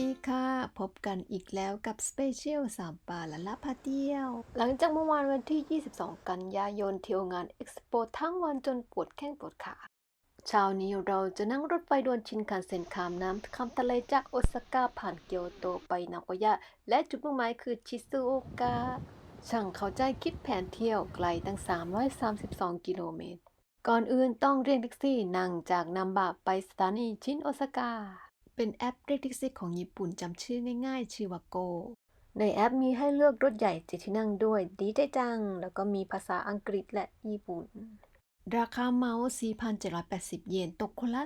ดีค่ะ พบกันอีกแล้วกับสเปเชียลสามปาละละพาเที่ยว หลังจากเมื่อวานวันที่ 22 กันยายนเที่ยวงานเอ็กซ์โปทั้งวันจนปวดแข้งปวดขาเช้านี้เราจะนั่งรถไฟด่วนชินคันเซ็นข้ามน้ำข้ามทะเลจากโอซาก้าผ่านเกียวโตไปนาโกย่าและจุดมุ่งหมายคือชิซูโอกะช่างเข้าใจคิดแผนเที่ยวไกลตั้ง 332 กิโลเมตร ก่อนอื่นต้องเรียกแท็กซี่นั่งจากนัมบะไปสถานีชินโอซาก้า เป็นแอปเรียกแท็กซี่ของญี่ปุ่นจำชื่อง่ายๆ ชื่อว่าโก ในแอปมีให้เลือกรถใหญ่เจ็ดที่นั่งด้วย ดีใจจัง แล้วก็มีภาษาอังกฤษและญี่ปุ่น ราคาเมาส์4,780 เยน ตกคนละ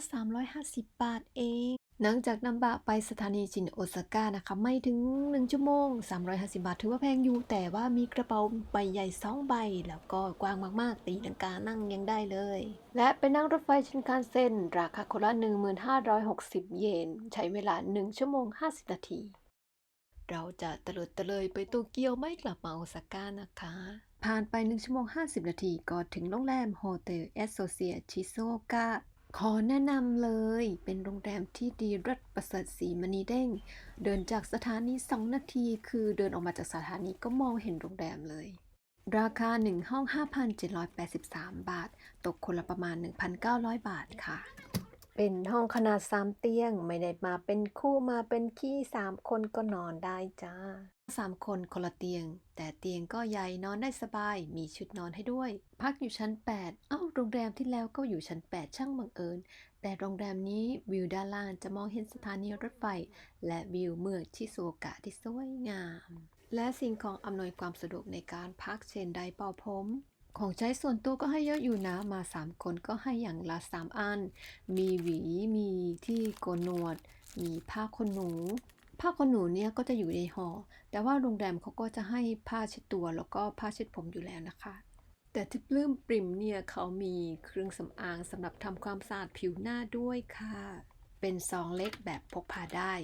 350 บาทเอง หลังจากนัมบะไปสถานีชินโอซาก้านะคะ ไม่ถึง 1 ชั่วโมง 350 บาท ถือว่าแพงอยู่ แต่ว่ามีกระเป๋าใบใหญ่ 2 ใบ แล้วก็กว้างมากๆ ตีลังกานั่งยังได้เลย และไปนั่งรถไฟชินคันเซ็นราคาคนละ 1,560 เยน ใช้เวลา 1 ชั่วโมง 50 นาที เราจะเตลิดเตะเลยไปโตเกียวไม่กลับมาโอซาก้านะคะ ผ่านไป 1 ชั่วโมง 50 นาทีก็ถึงโรงแรมโฮเทลแอสโซเซียชิโซกะ ขอแนะนำเลย เป็นโรงแรมที่ดีรัดประเสริฐสีมณีเด้ง เดินจากสถานี 2 นาที คือเดินออกมาจากสถานีก็มองเห็นโรงแรมเลย ราคา 1 ห้อง 5,783 บาท ตกคนละประมาณ 1,900 บาทค่ะ เป็นห้องขนาด3เตียง ไม่ได้มาเป็นคู่มาเป็นขี้3คนก็นอนได้จ้า3คนคนละเตียง แต่เตียงก็ใหญ่นอนได้สบาย มีชุดนอนให้ด้วย พักอยู่ชั้น 8 เอ้าโรงแรมที่แล้วก็อยู่ชั้น 8 ช่างบังเอิญ แต่โรงแรมนี้วิวด้านล่างจะมองเห็นสถานีรถไฟ และวิวเมืองชิโอกะที่สวยงาม และสิ่งของอำนวยความสะดวกในการพักเช่นไดเป่าผม ของใช้ส่วนตัวก็ให้เยอะอยู่นะ มา 3 คนก็ให้อย่างละ 3 อัน มีหวี มีที่โกนหนวด มีผ้าขนหนู ผ้าขนหนูเนี่ยก็จะอยู่ในหอ แต่ว่าโรงแรมเขาก็จะให้ผ้าเช็ดตัวแล้วก็ผ้าเช็ดผมอยู่แล้วนะคะ แต่ที่ปลื้มปริมเนี่ยเขามีเครื่องสำอางสำหรับทำความสะอาดผิวหน้าด้วยค่ะ เป็นซองเล็กแบบพกพาได้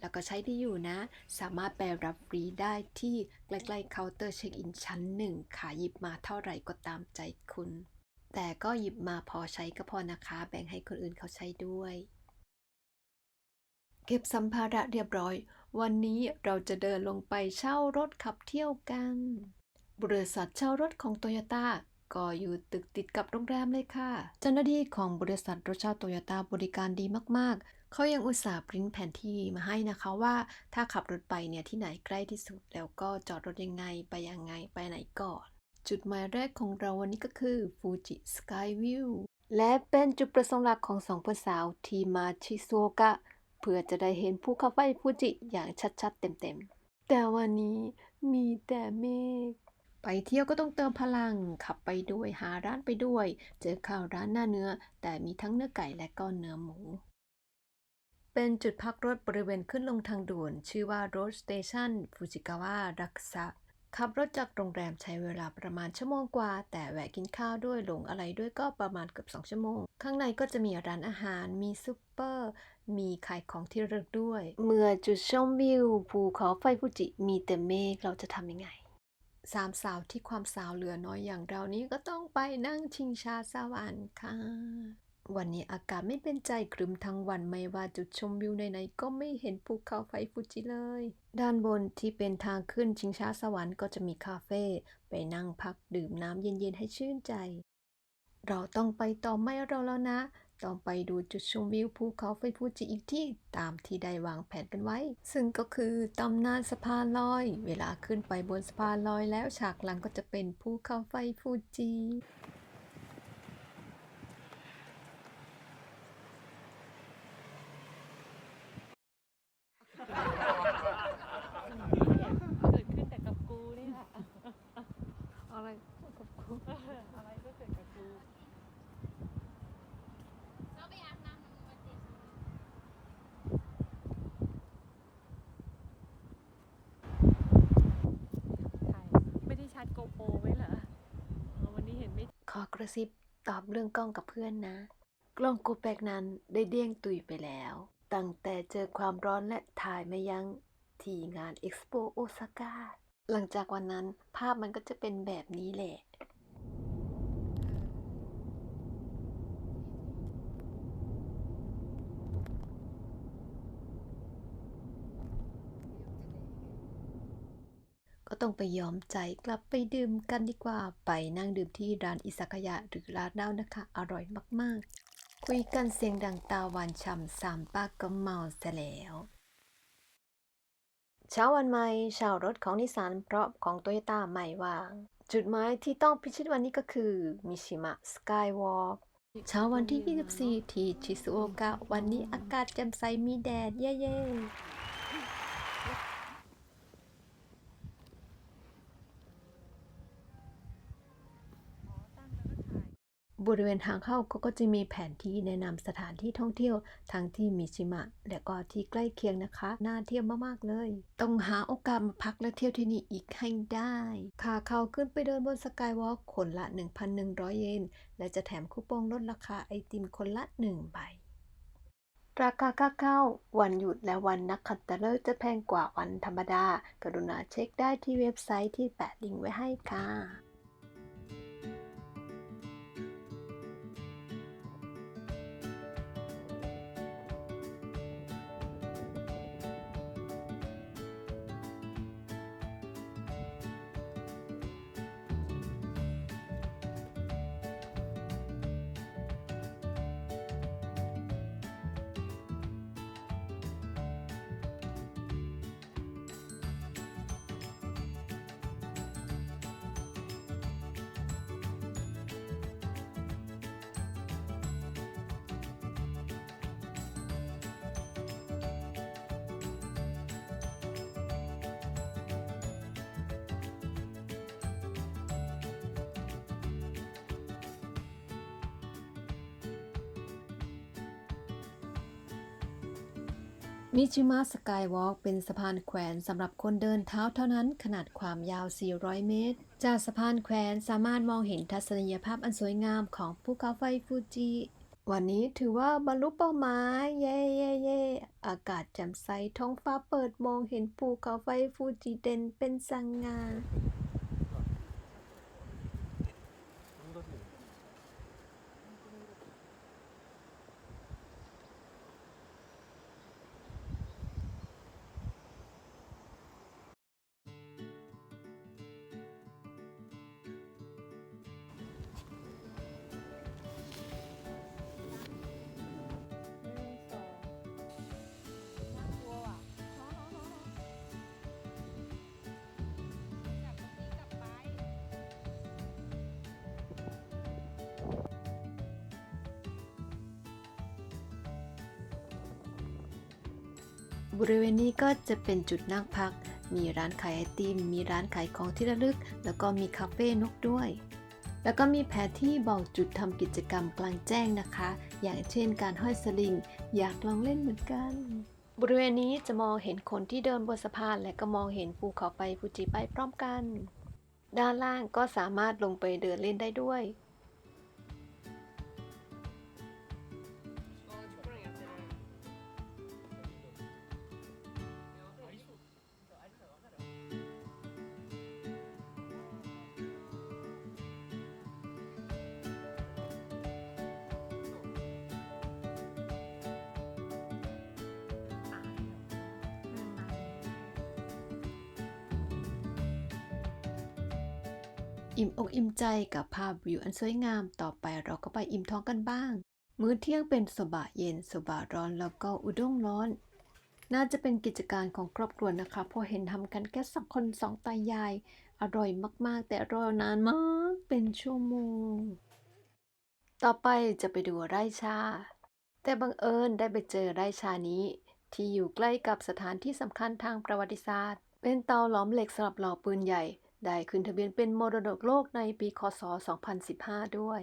แล้วก็ใช้ได้อยู่นะ สามารถไปรับฟรีได้ที่ใกล้ๆเคาน์เตอร์เช็คอินชั้นหนึ่งค่ะหยิบมาเท่าไหร่ก็ตามใจคุณ แต่ก็หยิบมาพอใช้ก็พอนะคะ แบ่งให้คนอื่นเขาใช้ด้วย เก็บสัมภาระเรียบร้อย วันนี้เราจะเดินลงไปเช่ารถขับเที่ยวกัน บริษัทเช่ารถของโตโยต้าก็อยู่ตึกติดกับโรงแรมเลยค่ะ เจ้าหน้าที่ของบริษัทรถเช่าโตโยต้าบริการดีมากๆ เขายังอุตส่าห์ปริ้นแผนที่มาให้นะคะว่าถ้าขับรถไปเนี่ยที่ไหนใกล้ที่สุด แล้วก็จอดรถยังไงไปยังไงไปไหนก่อน จุดหมายแรกของเราวันนี้ก็คือฟูจิสกายวิวและเป็นจุดประสงค์หลักของสองพสาวที่มาชิโซกะเพื่อจะได้เห็นภูเขาไฟฟูจิอย่างชัดๆ เต็มๆ แต่วันนี้มีแต่เมฆไปเที่ยวก็ต้องเติมพลัง ขับไปด้วยหาร้านไปด้วย เจอข้าวร้านหน้าเนื้อ แต่มีทั้งเนื้อไก่และก็เนื้อหมู เป็นจุดพักรถบริเวณขึ้นลงทางด่วน ชื่อว่า Road Station Fujikawa รักษะขับรถจากโรงแรมใช้เวลาประมาณชั่วโมงกว่า แต่แวะกินข้าวด้วยหลงอะไรด้วยก็ประมาณเกือบ2 ชั่วโมง ข้างในก็จะมีร้านอาหาร มีซุปเปอร์ มีขายของที่ระลึกด้วย เมื่อจุดชมวิวภูเขาไฟฟูจิมีแต่เมฆเราจะทำยังไงสามสาวที่ความสาวเหลือน้อยอย่างเรานี้ก็ต้องไปนั่งชิงชาสวรรค์ค่ะ วันนี้อากาศไม่เป็นใจครึมทั้งวันไม่ว่าจุดชมวิวไหนๆก็ไม่เห็นภูเขาไฟฟูจิเลย ด้านบนที่เป็นทางขึ้นชิงช้าสวรรค์ก็จะมีคาเฟ่ไปนั่งพักดื่มน้ำเย็นๆให้ชื่นใจ เราต้องไปต่อไม่เราแล้วนะ ต้องไปดูจุดชมวิวภูเขาไฟฟูจิอีกที่ตามที่ได้วางแผนกันไว้ ซึ่งก็คือตำนานสะพานลอย เวลาขึ้นไปบนสะพานลอยแล้วฉากหลังก็จะเป็นภูเขาไฟฟูจิ เกิดขึ้นแต่กับกูนี่แหละ อะไรกับกู อะไรก็เกิดกับกู ถ่าย ไม่ได้ชาร์จโกโปรไว้เหรอเออวันนี้เห็นไม่ ขอก ระซิบตอบเรื่องกล้องกับเพื่อนนะ กล้องกูแปกนั้นได้เด้งตุยไปแล้ว ตั้งแต่เจอความร้อนและถ่ายมายังที่งานเอ็กซ์โปโอซาก้าหลังจากวันนั้นภาพมันก็จะเป็นแบบนี้แหละ ก็ต้องไปยอมใจกลับไปดื่มกันดีกว่า ไปนั่งดื่มที่ร้านอิซากายะหรือร้านเล้านะคะ อร่อยมากๆ คุยกันเสียงดังตาหวานฉ่ำสามปากก็เมาซะแล้วเช้าวันใหม่ช่ารถของนิสสันเพราะของโตโยต้าใหม่วาง จุดหมายที่ต้องพิชิตวันนี้ก็คือมิชิมะสกายวอล์กเช้าวันที่ 24 ที่ชิซุโอกะ วันนี้อากาศแจ่มใสมีแดดเย้ๆ บริเวณทางเข้าเขาก็จะมีแผนที่แนะนำสถานที่ท่องเที่ยวทั้งที่มิชิมะ และก็ที่ใกล้เคียงนะคะ น่าเที่ยวมากๆเลย ต้องหาโอกาสมาพักและเที่ยวที่นี่อีกให้ได้ค่าเข้าขึ้นไปเดินบนสกายวอล์กคนละ 1,100 เยน และจะแถมคูปองลดราคาไอติมคนละ 1 ใบราคาค่าเข้า วันหยุดและวันนักขัตฤกษ์จะแพงกว่าวันธรรมดา กรุณาเช็คได้ที่เว็บไซต์ที่แปะลิงก์ไว้ให้ค่ะ มิจิมะสกายวอล์กเป็นสะพานแขวนสำหรับคนเดินเท้าเท่านั้นขนาดความยาว 400 เมตร จากสะพานแขวนสามารถมองเห็นทัศนียภาพอันสวยงามของภูเขาไฟฟูจิ วันนี้ถือว่าบรรลุเป้าหมาย เย่เย่เย่อากาศแจ่มใสท้องฟ้าเปิดมองเห็นภูเขาไฟฟูจิเด่นเป็นสง่า บริเวณนี้ก็จะเป็นจุดนั่งพัก มีร้านขายไอติม มีร้านขายของที่ระลึก แล้วก็มีคาเฟ่นกด้วย แล้วก็มีแผนที่บอกจุดทำกิจกรรมกลางแจ้งนะคะ อย่างเช่นการห้อยสลิง อยากลองเล่นเหมือนกัน บริเวณนี้จะมองเห็นคนที่เดินบนสะพาน และก็มองเห็นภูเขาไฟฟูจิไปพร้อมกัน ด้านล่างก็สามารถลงไปเดินเล่นได้ด้วย อิ่มอกอิ่มใจกับภาพวิวอันสวยงามต่อไปเราก็ไปอิ่มท้องกันบ้าง มื้อเที่ยงเป็นโซบะเย็นโซบะร้อนแล้วก็อุด้งร้อน น่าจะเป็นกิจการของครอบครัวนะคะพราะเห็นทำกันแค่สองคนสองตายาย อร่อยมากๆ แต่รอนานมากเป็นชั่วโมง ต่อไปจะไปดูไร่ชา แต่บังเอิญได้ไปเจอไร่ชานี้ ที่อยู่ใกล้กับสถานที่สำคัญทางประวัติศาสตร์ เป็นเตาหลอมเหล็กสำหรับหล่อปืนใหญ่ ได้ขึ้นทะเบียนเป็นมรดกโลกในปีคศ 2015 ด้วย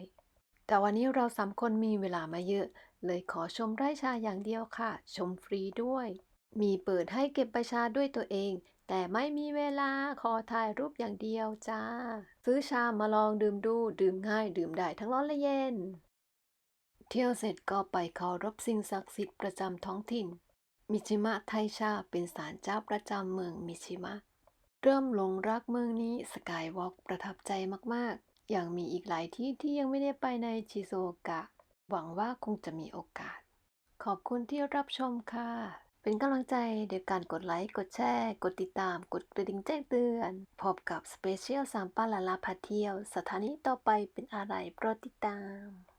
แต่วันนี้เราสามคนมีเวลามาเยอะ เลยขอชมไร่ชาอย่างเดียวค่ะ ชมฟรีด้วย มีเปิดให้เก็บใบชาด้วยตัวเอง แต่ไม่มีเวลาขอถ่ายรูปอย่างเดียวจ้า ซื้อชามาลองดื่มดู ดื่มง่าย ดื่มได้ทั้งร้อนและเย็น เที่ยวเสร็จก็ไปเคารพสิ่งศักดิ์สิทธิ์ประจำท้องถิ่น มิชิมะไทชาเป็นศาลเจ้าประจำเมืองมิชิมะ เริ่มหลงรักเมืองนี้สกายวอล์กประทับใจมากๆยังมีอีกหลายที่ที่ยังไม่ได้ไปในชิโซโอกะ หวังว่าคงจะมีโอกาส ขอบคุณที่รับชมค่ะ เป็นกำลังใจโดยการกดไลค์ กดแชร์ กดติดตาม กดกระดิ่งแจ้งเตือน พบกับสเปเชียลสามป้าละลาพาเที่ยว สถานีต่อไปเป็นอะไรโปรดติดตาม